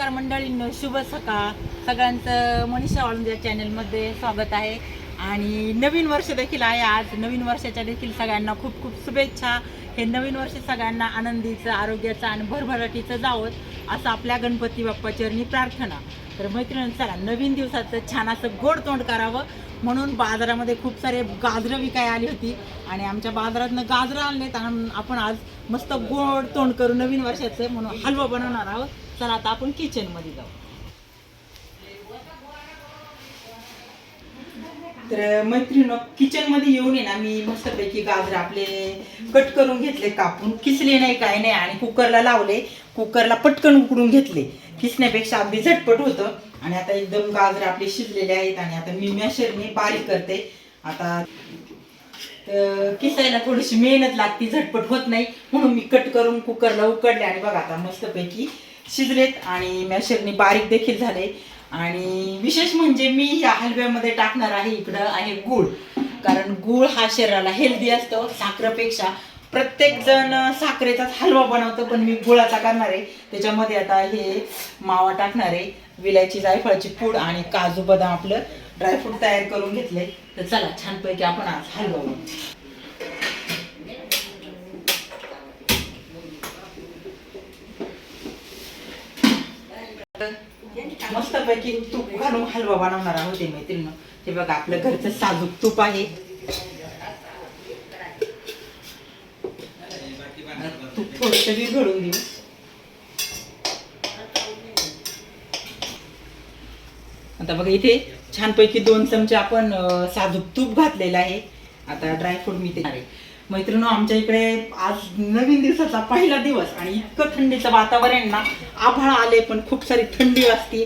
नमस्कार मंडळींनो शुभ सकाळ. सगळ्यांचं मनीषा वाळुंजा चॅनलमध्ये स्वागत आहे. आणि नवीन वर्ष देखील आहे आज. नवीन वर्षाच्या देखील सगळ्यांना खूप खूप शुभेच्छा. हे नवीन वर्ष सगळ्यांना आनंदीचं आरोग्याचं आणि भरभराटीचं जावं असं आपल्या गणपती बाप्पाचरणी प्रार्थना. तर मैत्रिणी चला नवीन दिवसाचं छान असं गोड तोंड करावं. म्हणून बाजारामध्ये खूप सारे गाजरं विकाय आली होती आणि आमच्या बाजारातनं गाजरं आणलेत आणि आपण आज मस्त गोड तोंड करू नवीन वर्षाचं म्हणून हलवा बनवणार आहोत. चला आता आपण किचनमध्ये जाऊ. तर मैत्रिण किचनमध्ये येऊन आहे ना मी मस्तपैकी गाजर आपले कट करून घेतले कापून किसले नाही काय नाही आणि कुकरला लावले. कुकरला पटकन उकडून घेतले. किसण्यापेक्षा अगदी झटपट होतं. आणि आता एकदम गाजर आपले शिजलेले आहेत आणि आता मी मॅशरने बारीक करते. आता किसायला थोडीशी मेहनत लागते झटपट होत नाही. म्हणून मी कट करून कुकरला उकडले आणि बघा आता मस्तपैकी शिजलेत आणि मॅशरने बारीक देखील झाले. आणि विशेष म्हणजे मी या हलव्यामध्ये टाकणार आहे इकडं आहे गुळ. कारण गुळ हा शरीराला हेल्दी असतो साखरेपेक्षा. प्रत्येक जण साखरेचाच हलवा बनवतो पण मी गुळाचा करणार आहे. त्याच्यामध्ये आता हे मावा टाकणार आहे विलायची जायफळाची पूड आणि काजू बदाम आपलं ड्रायफ्रूट तयार करून घेतले. तर चला छानपैकी आपण आज हलवा बनवू. मस्तपैकी तूप घालून हलवा बनवणार आहोत मैत्रिणी. हे बघा आपलं घरचं साजूक तूप आहे. तूप थोडस विरघळून देऊ. आता बघा इथे छानपैकी दोन चमचे आपण साजूक तूप घातलेलं आहे. आता ड्रायफ्रूट मी ते मैत्रिणी आमच्या इकडे आज नवीन दिवसाचा पहिला दिवस आणि इतकं थंडीचं वातावरण ना आभाळ आले पण खूप सारी थंडी असते.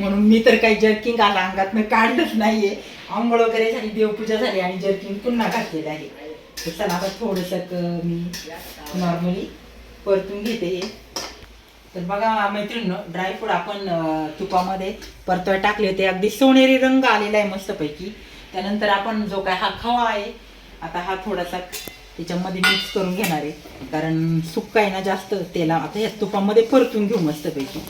म्हणून मी तर काही जर्किंग आला अंगात काढलंच नाहीये. आंघोळ वगैरे झाली देवपूजा झाली आणि जर्किंग पुन्हा घातलेलं आहे. तर चला आता थोडस मी नॉर्मली परतून घेते. हे तर बघा मैत्रिणी ड्रायफ्रूट आपण तुपामध्ये परतवाय टाकले होते. अगदी सोनेरी रंग आलेला आहे मस्तपैकी. त्यानंतर आपण जो काय हा खवा आहे आता हा थोडासा त्याच्यामध्ये मिक्स करून घेणार आहे. कारण सुक्का आहे ना जास्त तेला आता ह्या तुपामध्ये परतून घेऊ मस्तपैकी.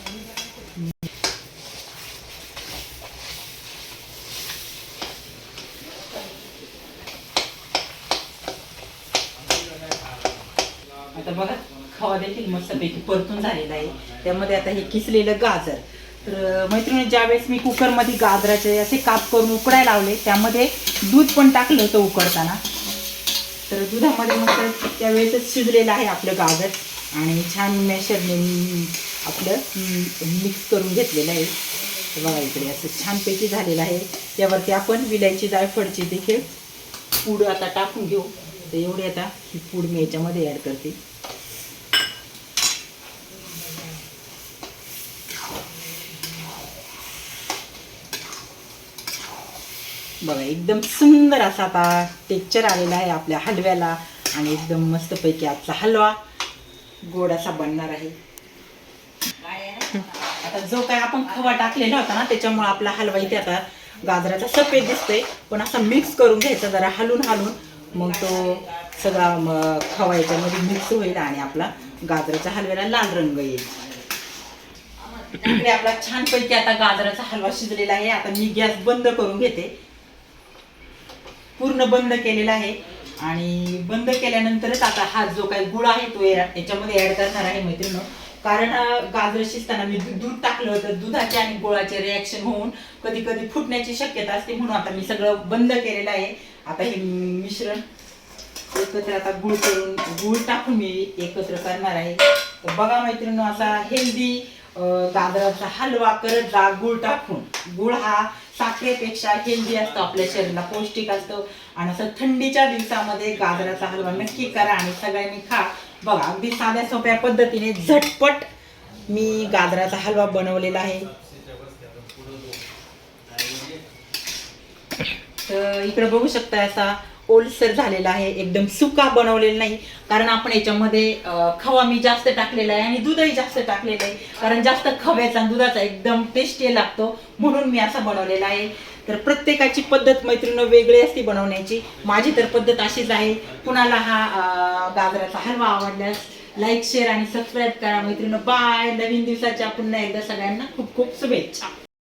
आता बघा खवा देखील मस्तपैकी परतून झालेला आहे. त्यामध्ये आता हे किसलेलं गाजर. तर मैत्रिणी ज्यावेळेस मी कुकरमध्ये गाजराचे असे काप करून उकडायला लावले त्यामध्ये दूध पण टाकलं होतं उकडताना. तर दुधामध्ये मस्त त्यावेळेसच शिजलेलं आहे आपलं गाजर. आणि छान मॅशरने आपलं मिक्स करून घेतलेलं आहे. बघा इकडे असं छानपैकी झालेलं आहे. त्यावरती आपण विलायची जायफळची देखील पूड आता टाकून घेऊ. तर एवढी आता ही पूड मी याच्यामध्ये ॲड करते. बघा एकदम सुंदर असा आता टेक्चर आलेला आहे आपल्या हलव्याला. आणि एकदम मस्तपैकी आजचा हलवा गोड असा बनणार आहे. आता जो काय आपण खवा टाकलेला होता ना त्याच्यामुळे आपला हलवा इथे आता गाजराचा सफेद दिसतोय. पण असा मिक्स करून घ्यायचा जरा हलून हलून. मग तो सगळा खवा याच्यामध्ये मिक्स होईल आणि आपला गाजराच्या हलव्याला लाल रंग येईल. इकडे आपला छानपैकी आता गाजराचा हलवा शिजलेला आहे. आता मी गॅस बंद करून घेते. पूर्ण बंद केलेला आहे. आणि बंद केल्यानंतरच आता हा जो काही गुळ आहे तो या- याच्यामध्ये ऍड करणार आहे मैत्रिणी कारण गाजर शिजताना मी दूध टाकलं होतं. दुधाचे आणि गुळाचे रिॲक्शन होऊन कधी कधी फुटण्याची शक्यता असते. म्हणून आता मी सगळं बंद केलेलं आहे. आता हे मिश्रण एकत्र आता गुळ करून गुळ टाकून मी एकत्र करणार आहे. तर बघा मैत्रिणी असा हेल्दी गाजराचा हलवा करत जा गुळ टाकून. गुळ हा साखरेपेक्षा हेल्दी असतो आपल्या शरीराला पौष्टिक असतो. आणि असं थंडीच्या दिवसामध्ये गाजराचा हलवा नक्की करा आणि सगळ्यांनी खा. बघा अगदी साध्या सोप्या पद्धतीने झटपट मी गाजराचा हलवा बनवलेला आहे. तर इकडे बघू शकता असा ओलसर झालेला आहे एकदम सुका बनवलेला नाही. कारण आपण याच्यामध्ये खवा मी जास्त टाकलेला आहे आणि दूधही जास्त टाकलेलं आहे. कारण जास्त खव्याचा दुधाचा एकदम टेस्टी लागतो. म्हणून मी असा बनवलेला आहे. तर प्रत्येकाची पद्धत मैत्रिणी वेगळी असते बनवण्याची. माझी तर पद्धत अशीच आहे. कुणाला हा गाजराचा हलवा आवडल्यास लाईक शेअर आणि सबस्क्राईब करा. मैत्रिणी बाय नवीन दिवसाच्या पुन्हा एकदा सगळ्यांना खूप खूप शुभेच्छा.